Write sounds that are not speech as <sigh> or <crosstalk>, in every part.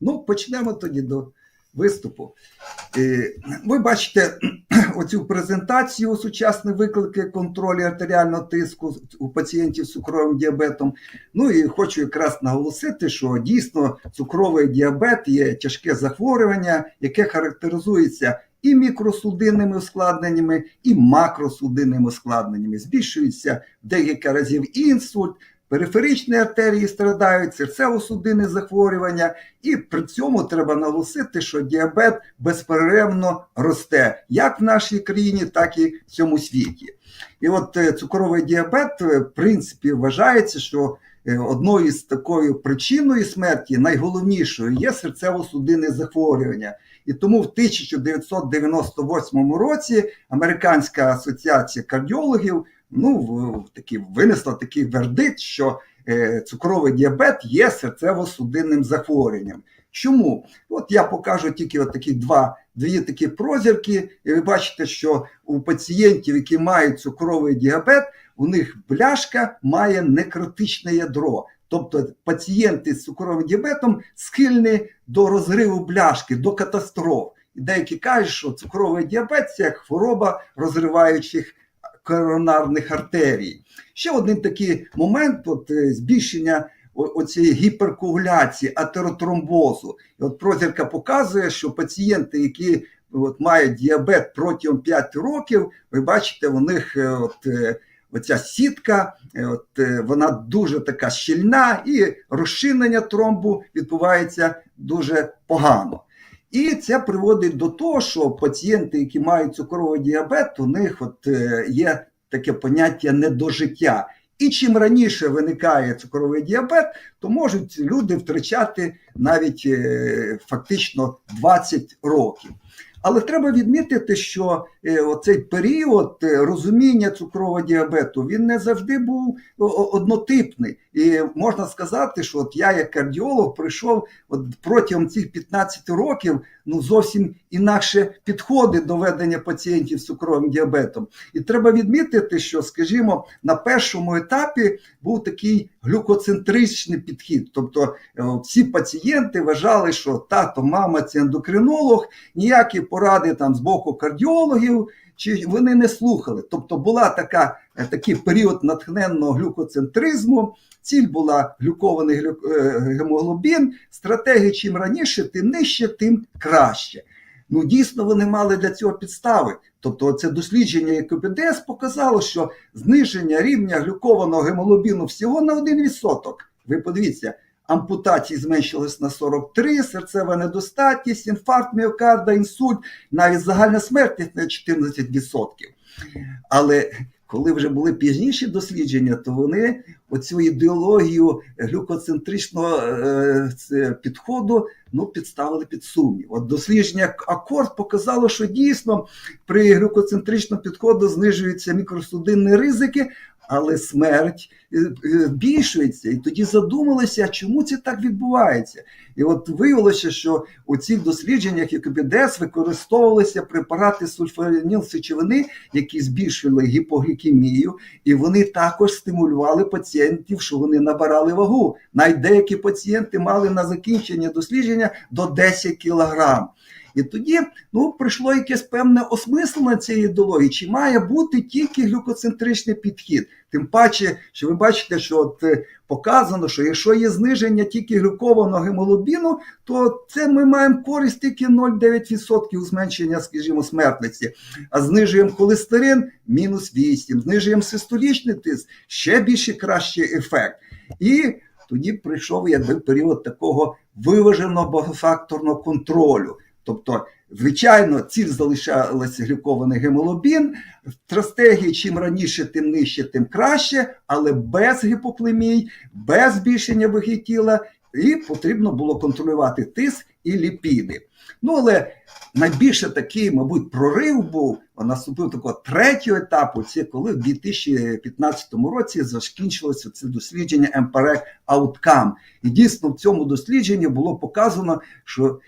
Ну, почнемо тоді до виступу. Е, Ви бачите <clears throat> оцю презентацію сучасні виклики контролю артеріального тиску у пацієнтів з цукровим діабетом. Ну і хочу якраз наголосити, що дійсно цукровий діабет є тяжке захворювання, яке характеризується і мікросудинними ускладненнями, і макросудинними ускладненнями. Збільшується декілька разів інсульт, периферичні артерії страдають, серцево-судинні захворювання, і при цьому треба наголосити, що діабет безперервно росте як в нашій країні, так і в цьому світі. І от е, цукровий діабет, е, в принципі, вважається, що е, одною з такою причиною смерті, найголовнішою, є серцево-судинне захворювання. І тому в 1998 році Американська асоціація кардіологів ну, такі, винесла такий вердикт, що е, цукровий діабет є серцево-судинним захворюванням. Чому? От я покажу тільки от такі два, дві такі прозірки, і ви бачите, що у пацієнтів, які мають цукровий діабет, у них бляшка має некротичне ядро. Тобто пацієнти з цукровим діабетом схильні до розриву бляшки, до катастроф. І деякі кажуть, що цукровий діабет це як хвороба розриваючих коронарних артерій. Ще один такий момент: от е, збільшення оцієї гіперкоагуляції, атеротромбозу. І от прозірка показує, що пацієнти, які от, мають діабет протягом 5 років, ви бачите, у них е, от, е, оця сітка, от, вона дуже така щільна, і розчинення тромбу відбувається дуже погано. І це приводить до того, що пацієнти, які мають цукровий діабет, у них от є таке поняття недожиття. І чим раніше виникає цукровий діабет, то можуть люди втрачати навіть фактично 20 років. Але треба відмітити, що оцей період розуміння цукрового діабету він не завжди був однотипний. І можна сказати, що от я, як кардіолог, прийшов от протягом цих 15 років ну зовсім інакше підходи до ведення пацієнтів з цукровим діабетом. І треба відмітити, що, скажімо, на першому етапі був такий глюкоцентричний підхід. Тобто всі пацієнти вважали, що тато, мама це ендокринолог, ніякі поради там з боку кардіологів. Чи вони не слухали? Тобто була така, такий період натхненного глюкоцентризму, ціль була глюкований глю... гемоглобін, стратегія чим раніше, тим нижче, тим краще. Ну, дійсно, вони мали для цього підстави. Тобто, це дослідження ЕКПДС показало, що зниження рівня глюкованого гемоглобіну всього на 1%. Ви подивіться, ампутації зменшились на 43, серцева недостатність, інфаркт міокарда, інсульт, навіть загальна смертність на 14%. Але коли вже були пізніші дослідження, то вони оцю ідеологію глюкоцентричного е, підходу ну, підставили під сумнів. От дослідження Акорд показало, що дійсно при глюкоцентричному підходу знижуються мікросудинні ризики, але смерть збільшується. І тоді задумалися, чому це так відбувається. І от виявилося, що у цих дослідженнях ЕКБДС використовувалися препарати сульфаніл сечовини, які збільшували гіпоглікемію, і вони також стимулювали пацієнтів, що вони набирали вагу. Навіть деякі пацієнти мали на закінчення дослідження до 10 кілограм. І тоді ну, прийшло якесь певне осмислення цієї ідеології, чи має бути тільки глюкоцентричний підхід. Тим паче, що ви бачите, що от показано, що якщо є зниження тільки глюкованого гемоглобіну, то це ми маємо користь тільки 0,9% зменшення, скажімо, смертності. А знижуємо холестерин мінус 8, знижуємо систолічний тиск, ще більше кращий ефект. І тоді прийшов якби період такого виваженого багафакторного контролю. Тобто, звичайно, ціль залишалася глюкований в Стратегії чим раніше, тим нижче, тим краще, але без гіпоклемій, без збільшення ваги і потрібно було контролювати тиск і ліпіди. Ну, але найбільше такий, мабуть, прорив був, наступив такого третього етапу, це коли в 2015 році закінчилося це дослідження МПРЕК Outcome. І дійсно в цьому дослідженні було показано, що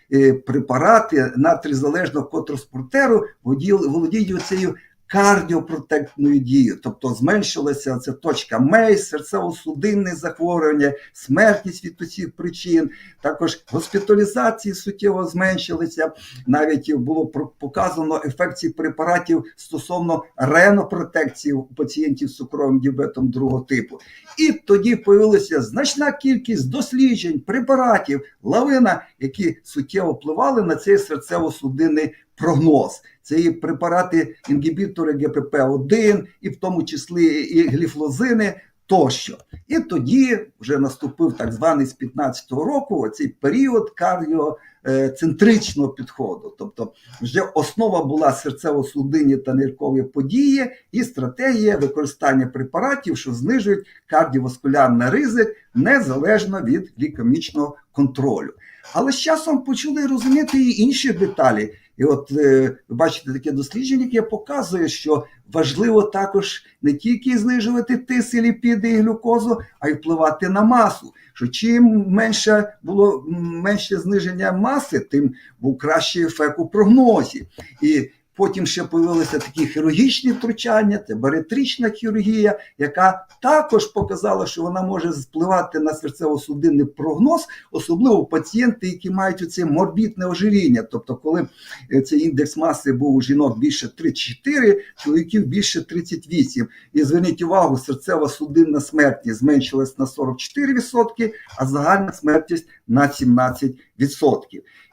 препарати натрізалежного котроспортеру володіють цією кардіопротектною дією, тобто зменшилася ця точка МЕЙ, серцево-судинне захворювання, смертність від усіх причин, також госпіталізації суттєво зменшилися. Навіть було показано ефект цих препаратів стосовно ренопротекції у пацієнтів з цукровим діабетом другого типу. І тоді появилася значна кількість досліджень, препаратів, лавина, які суттєво впливали на цей серцево-судинний прогноз. Це і препарати інгібітори ГПП-1, і в тому числі і гліфлозини тощо. І тоді вже наступив так званий з 15-го року оцей період кардіоцентричного підходу. Тобто вже основа була серцево-судинні та ниркові події і стратегія використання препаратів, що знижують кардіоваскулярний ризик незалежно від глікемічного контролю. Але з часом почали розуміти і інші деталі. І от е, ви бачите таке дослідження, яке показує, що важливо також не тільки знижувати тиск, і ліпіди і глюкозу, а й впливати на масу. Що чим менше було менше зниження маси, тим був кращий ефект у прогнозі. І потім ще появилися такі хірургічні втручання, це баретрична хірургія, яка також показала, що вона може впливати на серцево-судинний прогноз, особливо пацієнти, які мають оце морбідне ожиріння. Тобто, коли е, цей індекс маси був у жінок більше 34, чоловіків більше 38. І зверніть увагу, серцева судинна смертність зменшилась на 44%, а загальна смертність на 17%.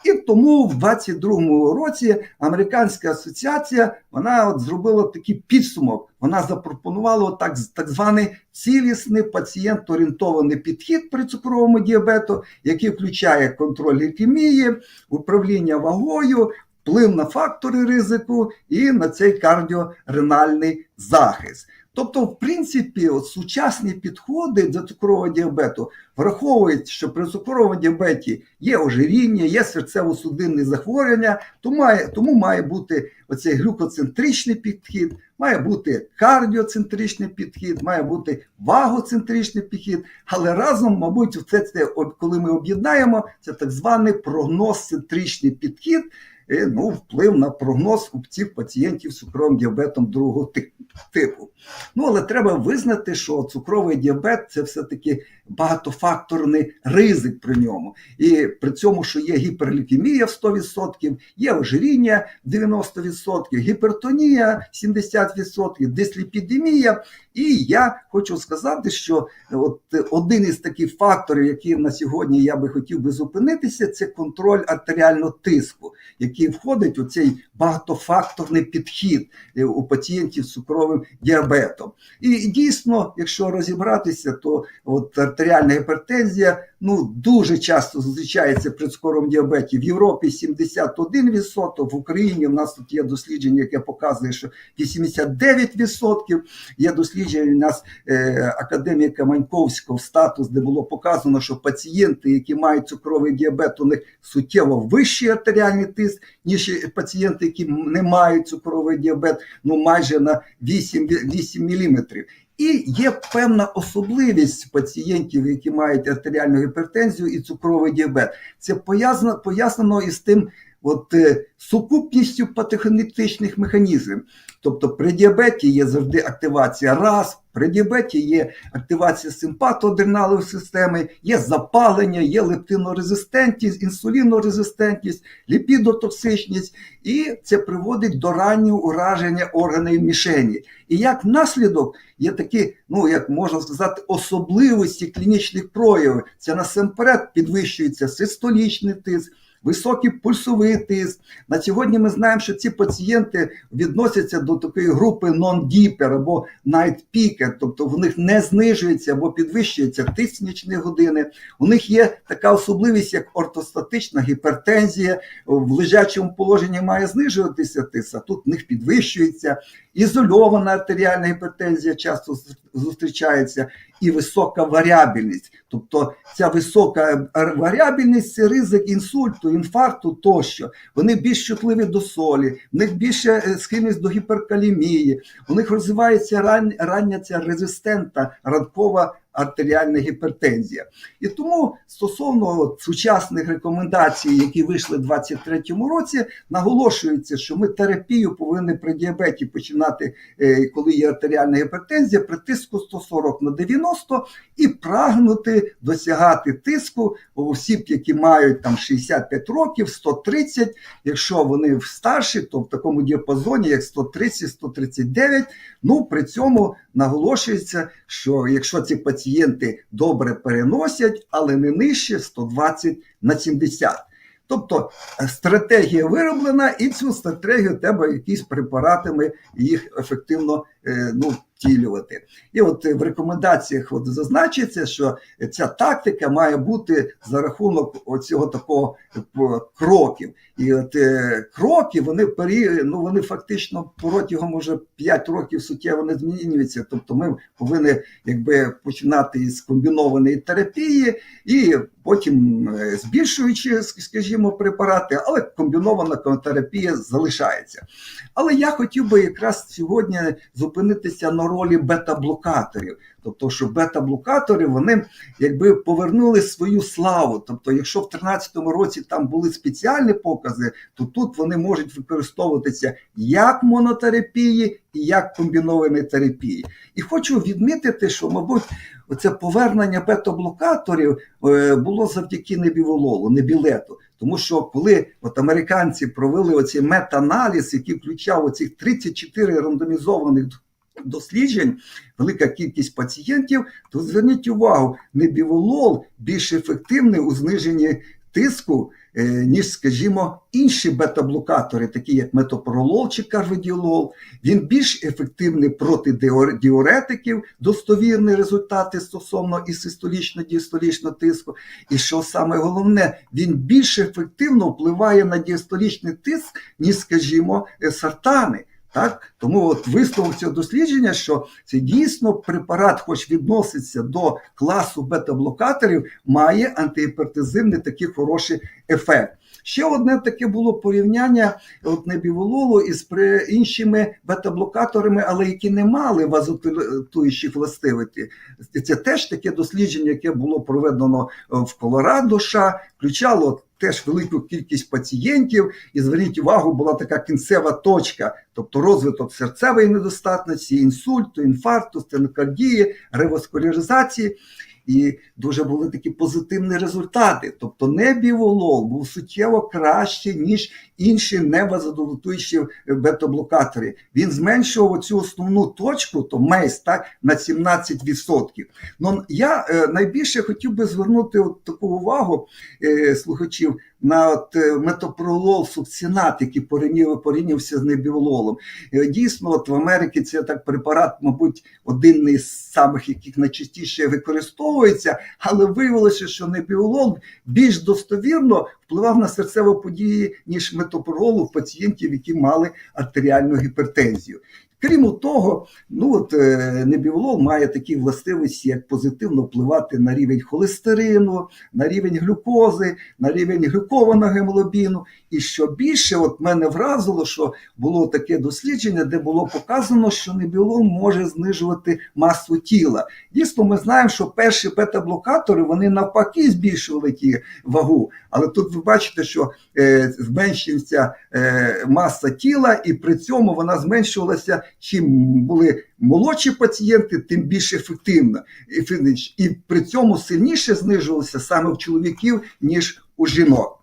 І тому в 22-му році американська асоціація вона от зробила такий підсумок. Вона запропонувала так, так званий цілісний пацієнт-орієнтований підхід при цукровому діабету, який включає контроль глікемії, управління вагою, вплив на фактори ризику і на цей кардіоренальний захист. Тобто, в принципі, от сучасні підходи до цукрового діабету враховують, що при цукровому діабеті є ожиріння, є серцево-судинні захворювання, тому має, тому має бути оцей глюкоцентричний підхід, має бути кардіоцентричний підхід, має бути вагоцентричний підхід. Але разом, мабуть, це, коли ми об'єднаємо, це так званий прогноз-центричний підхід. Ну, вплив на прогноз цих пацієнтів з цукровим діабетом другого ти- типу. Ну, але треба визнати, що цукровий діабет це все-таки багатофакторний ризик при ньому. І при цьому, що є гіперлікемія в 100%, є ожиріння 90%, гіпертонія 70%, дисліпідемія. І я хочу сказати, що от один із таких факторів, які на сьогодні я би хотів би зупинитися, це контроль артеріального тиску, який входить у цей багатофакторний підхід е, у пацієнтів з цукровим діабетом. І дійсно, якщо розібратися, то от артеріальна гіпертензія ну дуже часто зустрічається при цукровому діабеті. В Європі 71%, в Україні в нас тут є дослідження, яке показує, що 89%. Є дослідження у нас е, академіка Маньковського статус, де було показано, що пацієнти, які мають цукровий діабет, у них суттєво вищий артеріальний тиск, ніж пацієнти, які не мають цукровий діабет, ну майже на 8, 8 міліметрів. І є певна особливість пацієнтів, які мають артеріальну гіпертензію і цукровий діабет. Це пояснено, пояснено із тим, от е, сукупністю патогенетичних механізмів. Тобто при діабеті є завжди активація раз, при діабеті є активація симпатоадреналової системи, є запалення, є лептинорезистентність, інсулінорезистентність, ліпідотоксичність, і це приводить до раннього ураження органів мішені. І як наслідок є такі, ну як можна сказати, особливості клінічних проявів. Це насамперед підвищується систолічний тиск. Високий пульсовий тиск. На сьогодні ми знаємо, що ці пацієнти відносяться до такої групи non-deeper або peaker, тобто в них не знижується або підвищується тиск нічні години. У них є така особливість, як ортостатична гіпертензія. В лежачому положенні має знижуватися тиск, а тут в них підвищується. Ізольована артеріальна гіпертензія часто зустрічається, і висока варіабільність. Тобто ця висока варіабільність це ризик інсульту, інфаркту тощо. Вони більш чутливі до солі, в них більше схильність до гіперкалімії, у них розвивається ран, рання ця резистентна ранкова артеріальна гіпертензія. І тому стосовно от, сучасних рекомендацій, які вийшли в 2023 році, наголошується, що ми терапію повинні при діабеті починати, е, коли є артеріальна гіпертензія, при тиску 140 на 90 і прагнути досягати тиску осіб, які мають там 65 років, 130, якщо вони старші, то в такому діапазоні, як 130-139, ну при цьому наголошується, що якщо ці пацієнти добре переносять, але не нижче 120 на 70. Тобто е, стратегія вироблена, і цю стратегію треба якісь препаратами їх ефективно е, ну, втілювати. І от е, в рекомендаціях от зазначиться, що ця тактика має бути за рахунок оцього такого е, кроків. І от е, кроки вони пері, ну вони фактично протягом уже 5 років суттєво не змінюються. Тобто ми повинні якби починати із комбінованої терапії і потім е, збільшуючи, скажімо, препарати, але комбінована терапія залишається. Але я хотів би якраз сьогодні зупинитися на ролі бета-блокаторів. Тобто, що бета-блокатори вони якби повернули свою славу. Тобто, якщо в 2013 році там були спеціальні покази, то тут вони можуть використовуватися як монотерапії і як комбіновані терапії. І хочу відмітити, що, мабуть, оце повернення бета-блокаторів е, було завдяки небівололу, небілету. Тому що коли от американці провели оцей мета-аналіз, який включав оцих 34 рандомізованих досліджень, велика кількість пацієнтів, то зверніть увагу, небіволол більш ефективний у зниженні тиску, е, ніж, скажімо, інші бета-блокатори, такі як метопролол чи карведіолол. Він більш ефективний проти діур- діуретиків, достовірні результати стосовно і систолічно-діастолічного тиску. І що саме головне, він більш ефективно впливає на діастолічний тиск, ніж, скажімо, е, сартани. Так, тому от висновок цього дослідження, що це дійсно препарат, хоч відноситься до класу бета-блокаторів, має антигіпертизивний такий хороший ефект. Ще одне таке було порівняння от небівололу із іншими бета-блокаторами, але які не мали вазотилуючих властивостей. Це теж таке дослідження, яке було проведено е, в Колорадо, США, включало теж велику кількість пацієнтів, і зверніть увагу, була така кінцева точка, тобто розвиток серцевої недостатності, інсульту, інфаркту, стенокардії, реваскуляризації. І дуже були такі позитивні результати. Тобто небіволол був суттєво краще, ніж інші невазодолутуючі бета-блокатори. Він зменшував цю основну точку, то мейс, так, на 17%. Ну, я е, найбільше хотів би звернути от таку увагу е, слухачів на от, е, метопролол сукцинат, який порівнював- порівнявся з небівололом. Е, Дійсно, от в Америці це так препарат, мабуть, один із самих, яких найчастіше використовується, але виявилося, що небіолол більш достовірно впливав на серцеві події, ніж метопролол у пацієнтів, які мали артеріальну гіпертензію. Крім того, ну от е, має такі властивості, як позитивно впливати на рівень холестерину, на рівень глюкози, на рівень глюкованого гемоглобіну. І що більше, от мене вразило, що було таке дослідження, де було показано, що небіолол може знижувати масу тіла. Дійсно, ми знаємо, що перші бета-блокатори вони навпаки збільшували ті вагу. Але тут ви бачите, що е, зменшується е, маса тіла, і при цьому вона зменшувалася. Чим були молодші пацієнти, тим більш ефективно. І при цьому сильніше знижувалося саме в чоловіків, ніж у жінок.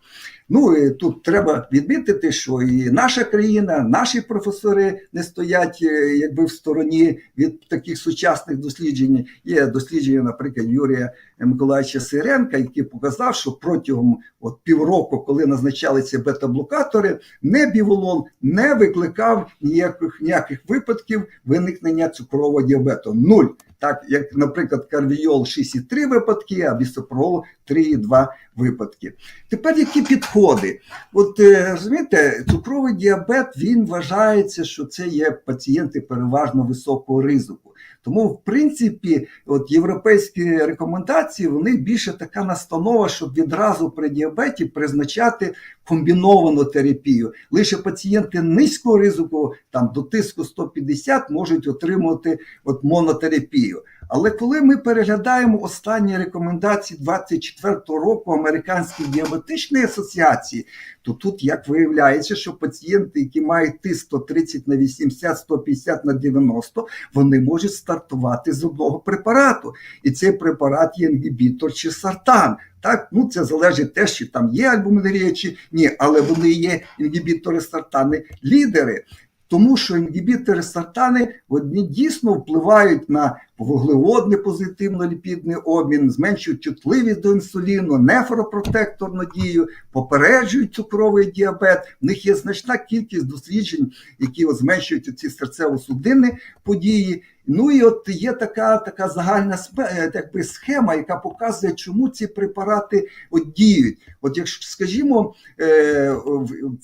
Ну і тут треба відмітити, що і наша країна, наші професори не стоять е, якби в стороні від таких сучасних досліджень. Є дослідження, наприклад, Юрія Миколаївича Сиренка, який показав, що протягом от півроку, коли назначалися бета-блокатори, небіволол не викликав ніяких ніяких випадків виникнення цукрового діабету. Нуль. Так, як, наприклад, карвіол 6,3 випадки, а бісопрол 3,2 випадки. Тепер які підходи? От е, розумієте, цукровий діабет він вважається, що це є пацієнти переважно високого ризику. Тому, в принципі, от європейські рекомендації вони більше така настанова, щоб відразу при діабеті призначати комбіновану терапію. Лише пацієнти низького ризику, там до тиску 150, можуть отримувати от монотерапію. Але коли ми переглядаємо останні рекомендації 24-го року Американської діабетичної асоціації, то тут як виявляється, що пацієнти, які мають тиск 130 на 80, 150 на 90, вони можуть стартувати з одного препарату. І цей препарат є інгібітор чи сартан. Так, ну це залежить теж, чи там є альбумінерія чи ні, але вони є інгібітори сартани лідери. Тому що інгібітори сартани вони дійсно впливають на вуглеводний позитивно-ліпідний обмін, зменшують чутливість до інсуліну, нефропротекторну дію, попереджують цукровий діабет. В них є значна кількість досліджень, які зменшують ці серцево-судинні події. Ну і от є така така загальна якби, схема, яка показує, чому ці препарати от діють. От якщо скажімо, е,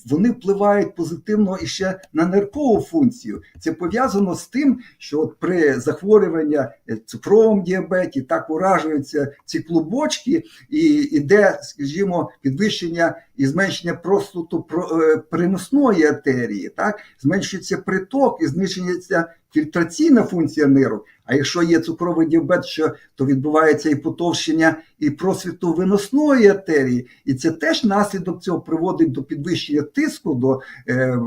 вони впливають позитивно і ще на неркову функцію. Це пов'язано з тим, що от при захворюванні цукровому діабеті так уражуються ці клубочки, і йде, скажімо, підвищення і зменшення простоту приносної артерії, так зменшується приток і знижується фільтраційна функція нирок. А якщо є цукровий діабет, що то відбувається і потовщення і просвіту виносної артерії, і це теж наслідок цього приводить до підвищення тиску, до е,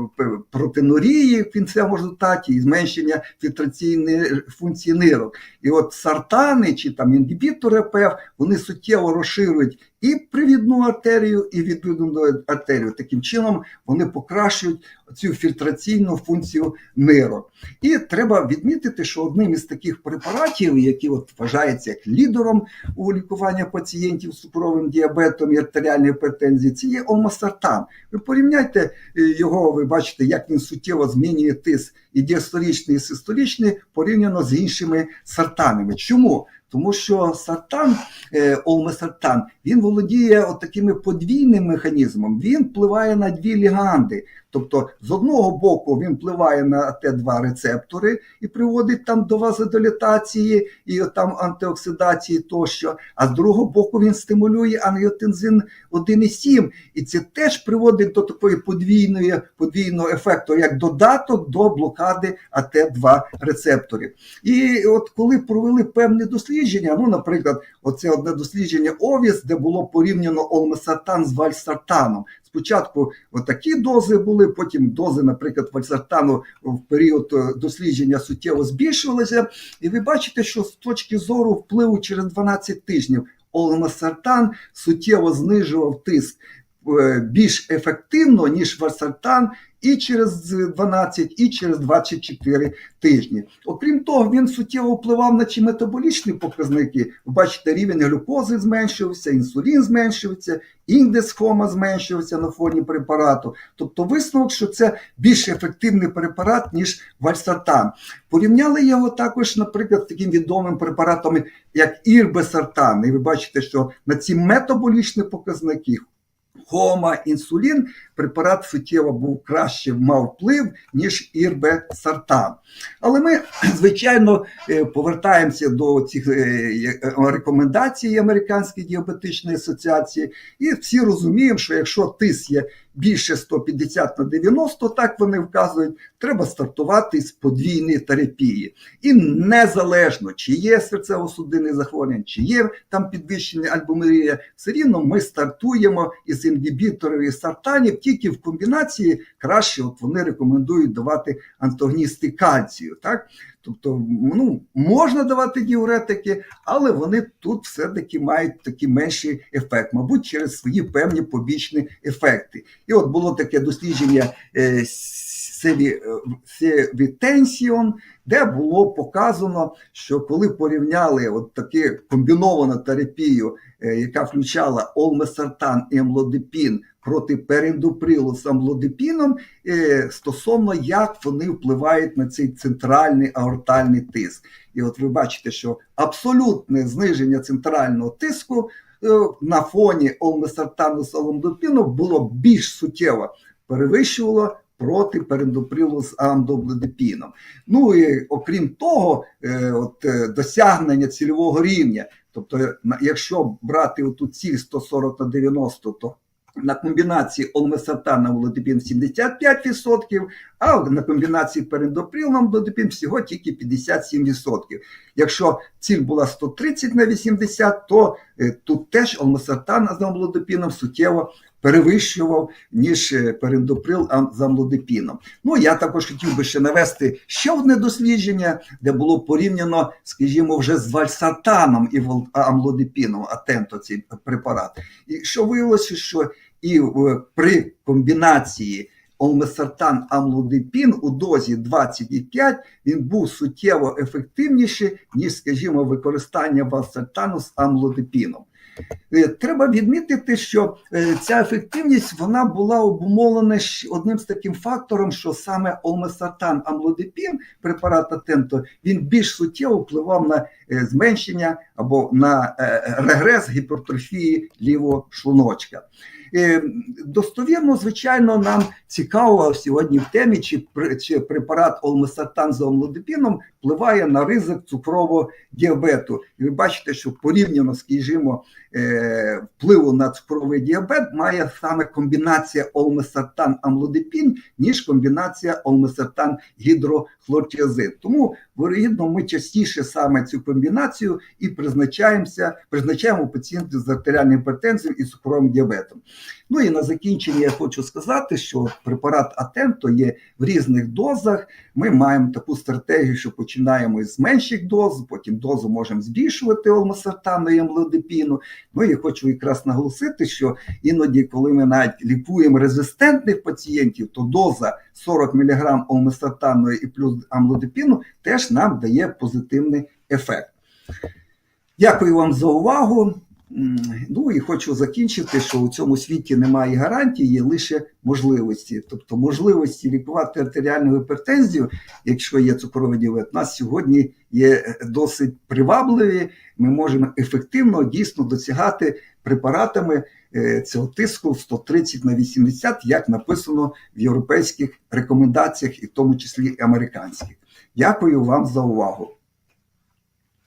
протинурії в кінцевому результаті і зменшення фільтраційної функції нирок. І от сартани чи там інгібітори ПФ, вони суттєво розширюють і привідну артерію, і відвідну артерію. Таким чином вони покращують цю фільтраційну функцію нирок. І треба відмітити, що одним із таких препаратів, які от вважаються як лідером у лікуванні пацієнтів з цукровим діабетом і артеріальною гіпертензією, це є омосартан. Ви порівняйте його, ви бачите, як він суттєво змінює тиск і діасторічний, і систолічний порівняно з іншими сартанами. Чому? Тому що сартан, олмесартан, він володіє от такими подвійним механізмом. Він впливає на дві ліганди. Тобто, з одного боку він впливає на Т2 рецептори і приводить там до вазодилатації і там антиоксидації тощо. А з другого боку він стимулює ангіотензин 1,7. І це теж приводить до такої подвійної подвійного ефекту, як додаток до блокади АТ2 рецепторів. І от коли провели певні дослідження, ну, наприклад, оце одне дослідження ОВІС, де було порівняно олмесартан з вальсартаном. Спочатку такі дози були, потім дози, наприклад, вальсартану в період дослідження суттєво збільшувалися. І ви бачите, що з точки зору впливу через 12 тижнів олмесартан суттєво знижував тиск більш ефективно, ніж вальсартан, і через 12, і через 24 тижні. Окрім того, він суттєво впливав на ті метаболічні показники. Ви бачите, рівень глюкози зменшився, інсулін зменшився, індекс хома зменшився на фоні препарату. Тобто висновок, що це більш ефективний препарат, ніж вальсартан. Порівняли його також, наприклад, з таким відомим препаратом, як ірбесартан. І ви бачите, що на ці метаболічні показники. Хома, інсулін, препарат суттєво був краще мав вплив, ніж ірбесартан. Але ми, звичайно, повертаємося до цих рекомендацій Американської діабетичної асоціації, і всі розуміємо, що якщо тиск є більше 150 на 90, так вони вказують, треба стартувати з подвійної терапії. І незалежно, чи є серцево-судинне захворювання, чи є там підвищення альбумерія, все рівно ми стартуємо із інгібіторів і сартанів, тільки в комбінації краще от вони рекомендують давати антагоністи кальцію. Так? Тобто ну, можна давати діуретики, але вони тут все-таки мають такий менший ефект, мабуть, через свої певні побічні ефекти. І от було таке дослідження Севітенсіон, де було показано, що коли порівняли от таку комбіновану терапію, яка включала олмесартан і амлодипін проти перендуприлу з амлодипіном, стосовно як вони впливають на цей центральний аортальний тиск. І от ви бачите, що абсолютне зниження центрального тиску на фоні олмесартану з амлодипіну було більш суттєво перевищувало проти перендоприлу з амдобледепіном. Ну і окрім того, от досягнення цільового рівня. Тобто, якщо брати оту ціль 140 на 90, то на комбінації олмесатан на володипін 75%, а на комбінації перендоприл на володипін всього тільки 57%. Якщо ціль була 130 на 80, то е, тут теж олмесатан з амлодипіном суттєво перевищував, ніж е, перендоприл з амлодипіном. Ну, я також хотів би ще навести ще одне дослідження, де було порівняно, скажімо, вже з вальсатаном і амлодипіном, атенто цей препарат. І що виявилося, що і при комбінації олмесартан амлодипін у дозі 25 він був суттєво ефективніший, ніж, скажімо, використання вальсартану з амлодипіном. Е, Треба відмітити, що е, ця ефективність вона була обумовлена одним з таким фактором, що саме олмесартан амлодипін, препарат Атенто, він більш суттєво впливав на е, зменшення або на регрес гіпертрофії лівого шлуночка. Е, Достовірно, звичайно, нам цікаво сьогодні в темі, чи, чи препарат олмесартан з омлодипіном впливає на ризик цукрового діабету. І ви бачите, що порівняно, скажімо, е, впливу на цукровий діабет має саме комбінація олмесартан амлодипін, ніж комбінація олмесартан гідрохлортіазин. Тому, вирогідно, ми частіше саме цю комбінацію і призначаємося, призначаємо пацієнтів з артеріальним гіпертензією і цукровим діабетом. Ну і на закінчення я хочу сказати, що препарат Атенто є в різних дозах. Ми маємо таку стратегію, що починаємо з менших доз, потім дозу можемо збільшувати олмосартану і амлодипіну. Ну і хочу якраз наголосити, що іноді, коли ми навіть лікуємо резистентних пацієнтів, то доза 40 мг олмосартану і плюс амлодипіну теж нам дає позитивний ефект. Дякую вам за увагу. Ну і хочу закінчити, що у цьому світі немає гарантії, є лише можливості. Тобто можливості лікувати артеріальну гіпертензію, якщо є цукровий діабет, у нас сьогодні є досить привабливі. Ми можемо ефективно дійсно досягати препаратами е, цього тиску 130 на 80, як написано в європейських рекомендаціях, і в тому числі американських. Дякую вам за увагу.